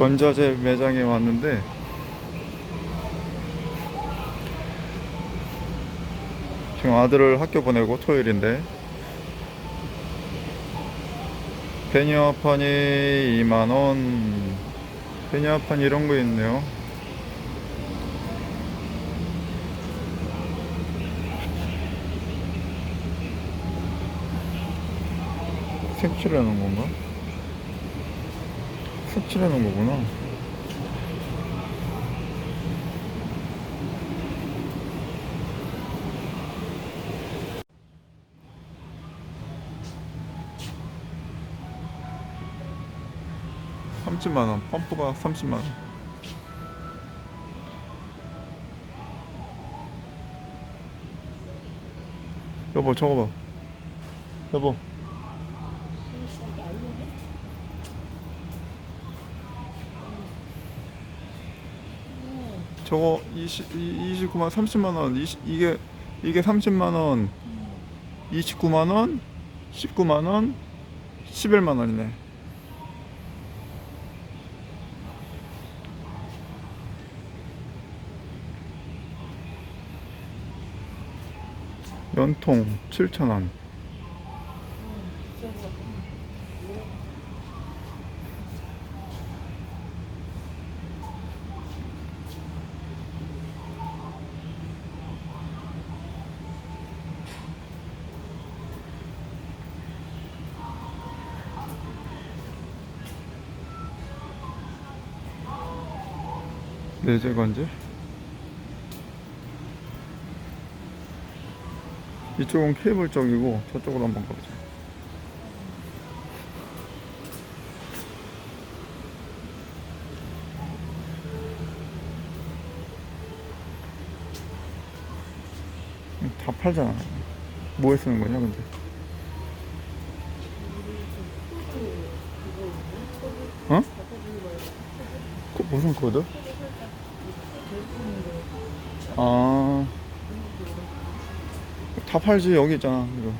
건자재 매장에 왔는데 지금 아들을 학교 보내고 토요일인데 베니어판이 2만원 베니어판 이런 거 있네요 놓은 건가? 색칠해 놓은 거구나. 삼십만 원 펌프가 30만 원. 여보 저거 봐. 여보 저거 20, 29만 30만 원. 20, 이게 이게 30만 원. 29만 원 19만 원 11만 원이네. 연통 7,000원 내재 건지 이쪽은 케이블 쪽이고 저쪽으로 한번 가보자 다 팔잖아 뭐에 쓰는 거냐 근데 어? 코- 무슨 코드? 아. 다 팔지 여기 있잖아 이거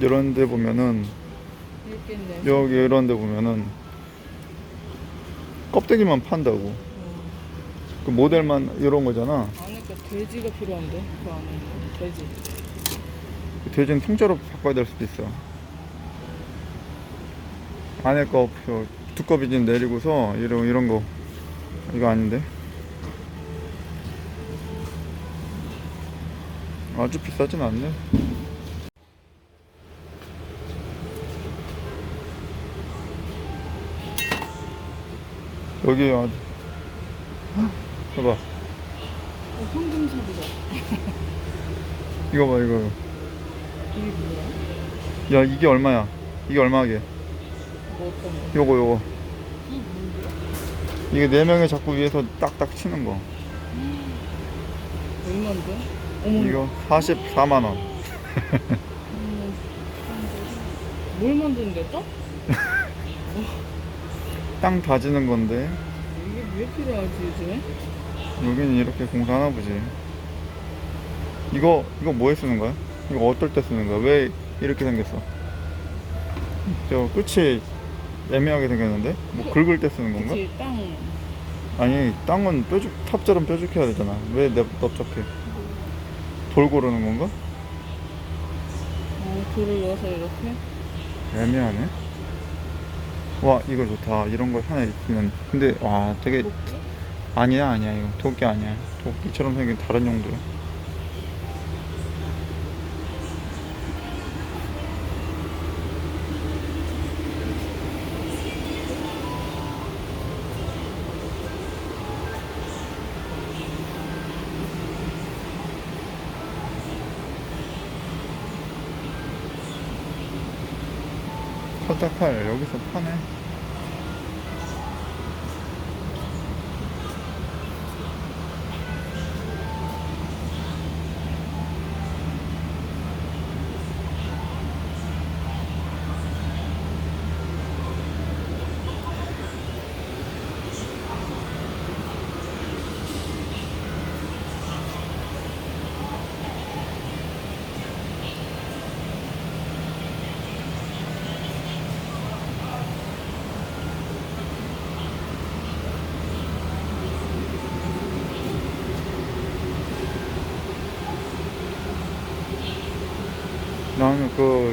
이런 데 보면은 있겠네. 여기 이런 데 보면은 껍데기만 판다고 그 모델만 이런 거잖아 안에 그 돼지가 필요한데 그 안에 돼지. 돼지는 통째로 바꿔야 될 수도 있어 안에 거 저, 두꺼비 진 내리고서 이런 이런 거 이거 아닌데 아주 비싸진 않네 여기 아주 봐봐 어. 이거 봐 이거 이게? 야 이게 얼마야 이게 얼마게 뭐 어떤 거? 요거 요거? 이게 네 명이 자꾸 위에서 딱딱 치는 거 얼마인데? 어머. 이거 44만 원 어머. 뭘 만드는데 또? 땅 다지는 건데 이게 왜 필요하지 요즘에? 여기는 이렇게 공사하나 보지 이거 이거 뭐에 쓰는 거야? 이거 어떨 때 쓰는 거야? 왜 이렇게 생겼어? 저 끝이 애매하게 생겼는데? 뭐 긁을 때 쓰는 건가? 그치 땅. 아니 땅은 뾰족 탑처럼 뾰족해야 되잖아 왜 넓- 넓적해? 돌 고르는 건가? 어, 돌을 넣어서 이렇게. 애매하네 와 이거 좋다 이런 거 하나 있으면 근데 와 되게? 아니야 아니야 이거 도끼 아니야 도끼처럼 생긴 다른 용도야 커다칼 여기서 파네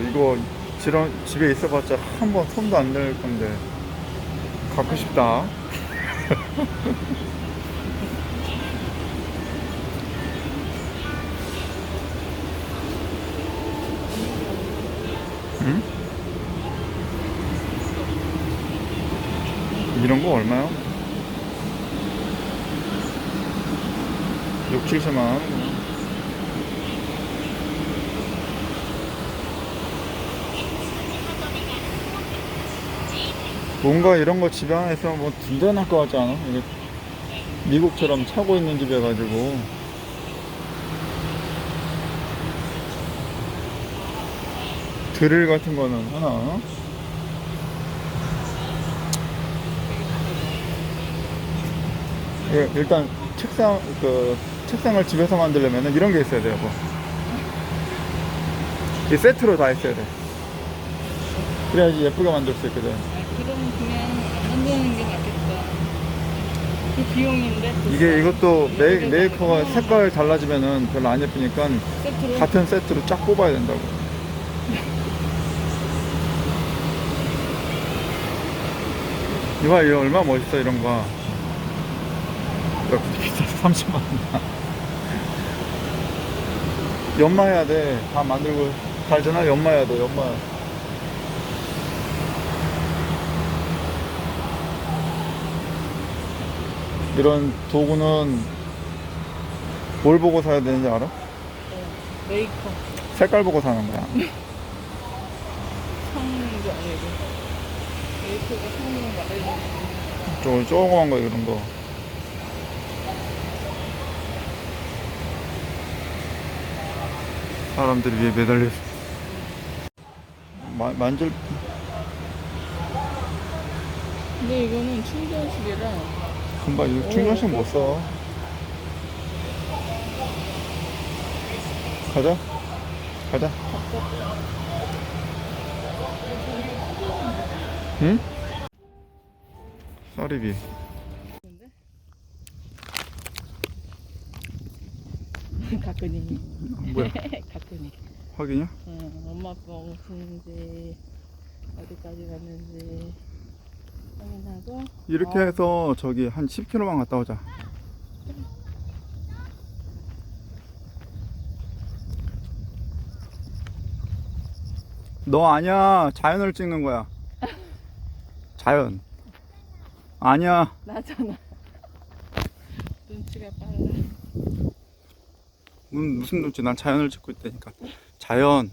이거 지런 집에 있어봤자 한 번 손도 안 댈 건데 갖고 싶다. 응? 이런 거 얼마요? 6, 7천만 뭔가 이런 거 집에 하나 있으면 뭐 든든할 것 같지 않아? 이게 미국처럼 차고 있는 집에 가지고 드릴 같은 거는 하나 어? 예, 일단 책상 그 책상을 집에서 만들려면 이런 게 있어야 돼요. 뭐. 이 세트로 다 있어야 돼. 그래야지 예쁘게 만들 수 있거든. 게 낫겠다. 그 비용인데. 이게 이것도 메, 메이커가 색깔 달라지면은 별로 안 예쁘니까 세트로. 같은 세트로 쫙 뽑아야 된다고. 이봐, 이거 얼마 멋있어, 이런 거. 이렇게 비싸서 30만 원. 연마해야 돼. 다 만들고 달잖아? 연마해야 돼, 연마. 이런 도구는 뭘 보고 사야 되는지 알아? 어, 메이커. 색깔 보고 사는 거야. 성도 아니고. 메이커가 성능을 말해주는 저 조그만 거 이런 거. 사람들이 위에 매달려. 마, 만질 근데 이거는 충전식이라 금방 이거 충전식 못 써. 가자. 가자. 응? 근데 가끔이 뭐야? 가끔이 확인이야? 응, 엄마 아빠 어디까지 갔는지 확인하고 이렇게 어, 해서 저기 한 10km만 갔다 오자. 너 아니야. 자연을 찍는 거야. 자연. 아니야. 나잖아 눈치가 빨라 무- 무슨 눈치? 난 자연을 찍고 있다니까. 자연.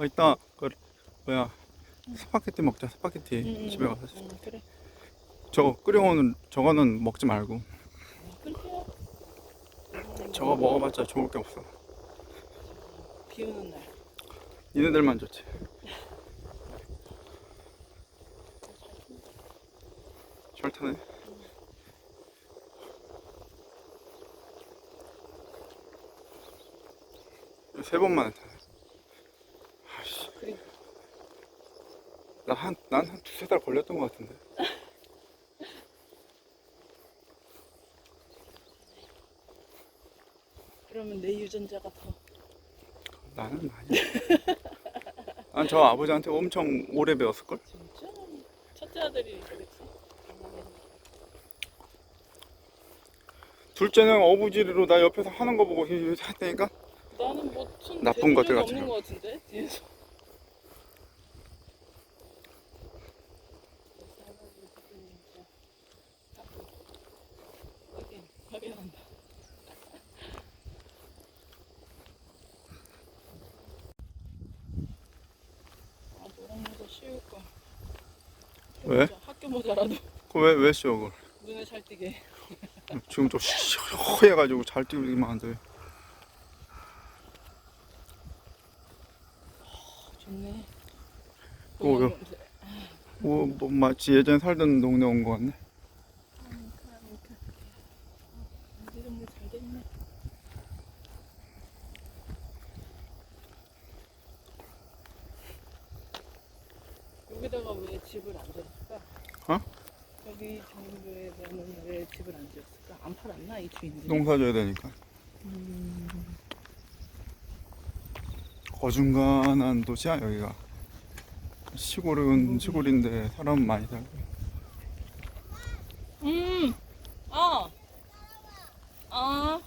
아, 이따 그 뭐야 스파게티 먹자. 스파게티 응, 응, 집에 응, 가서. 응, 그래 저거 끓여오는 저거는 먹지 말고. 저거 먹어봤자 좋을 게 없어. 비 오는 날 니네들만 좋지. 잘 타네. 세 번만에 타네. 아씨. 그래. 나 한 난 한 두세 달 걸렸던 것 같은데. 그러면 내 유전자가 더 나는 아니야. 난 저 아버지한테 엄청 오래 배웠을 걸. 진짜 첫째 아들이 그랬어 둘째는 어부지리로 나 옆에서 하는 거 보고 했다니까. 나는 뭐손 나쁜 것들 없는 같은 것 같은데 뒤에서 확인 확인한다 아 노란 모자 씌울 거 학교 왜? 모자, 학교 모자라도 그왜왜 씌워 그걸? 눈에 잘 띄게 지금 좀 허해가지고 잘 띄우기만 한데. 좋네 어, 요. 뭐, 뭐 마치 예전에 살던 동네 온 것 같네. 이 정도 잘 됐네 여기다가 왜 집을 안 졌을까? 어? 여기 우리 정부에서는 왜 집을 안 지었을까? 안 팔았나 이 주인들이? 농사 져야 되니까. 음, 어중간한 도시야 여기가. 시골은 시골인데 사람 많이 살고. 음, 어, 어,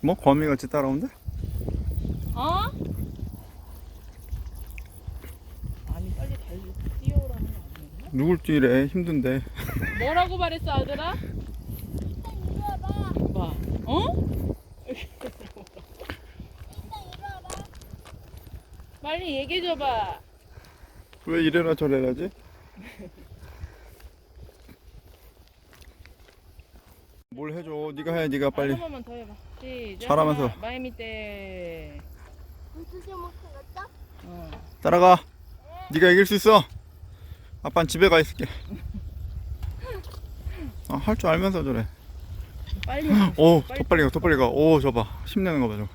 뭐 거미같이 따라온대? 어? 아니 빨리 달리 뛰어오라는 거 아니었나? 누굴 뛰래 힘든데. 뭐라고 말했어 아들아? 봐, 어? 빨리 얘기해줘봐. 왜 이래라 저래라지? 뭘 해줘? 네가 해, 네가 빨리. 한 번만 더 해봐. 시작. 잘하면서. 마이미 때. 무슨 먹었어? 어. 따라가. 네가 이길 수 있어. 아빠는 집에 가 있을게. 아, 할 줄 알면서 저래. 빨리. 오, 더 빨리 가, 더 빨리 가. 오, 저 봐. 힘내는 거 봐.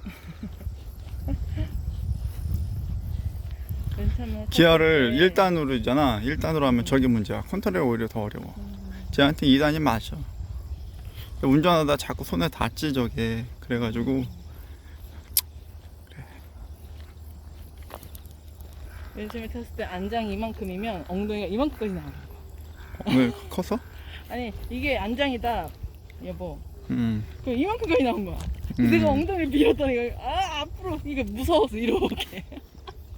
괜찮아. 기아를 네. 1단으로 있잖아. 1단으로 하면 저게 문제야. 컨트롤이 오히려 더 어려워. 쟤한테 2단이 맞아. 운전하다 자꾸 손에 닿지, 저게. 그래가지고. 요즘에 탔을 때 안장 이만큼이면 엉덩이가 이만큼까지 나와. 오늘 컸어? 아니 이게 안장이다 여보. 음. 그 이만큼까지 나온 거야. 음. 내가 엉덩이를 밀었더니 아 앞으로 이게 무서워서 이렇게.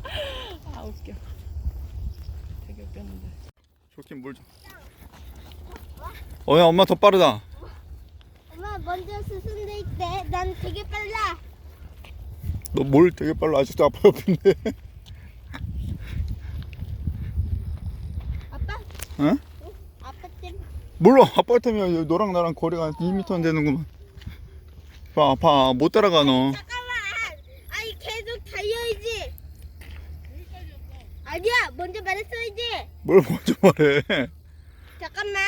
아 웃겨. 되게 웃겼는데. 좋긴 물 좀. 어, 야, 엄마 더 빠르다. 엄마 먼저 스승대 있대. 난 되게 빨라. 너 뭘 되게 빨라. 아직도 아빠 옆인데. 아빠? 응? 아빠 좀 몰라. 아빠 때문에 너랑 나랑 거리가 2m 안 되는구만. 봐, 봐. 못 따라가, 너. 잠깐만. 아니 계속 달려야지. 아니야. 먼저 말했어야지. 뭘 먼저 말해. 잠깐만.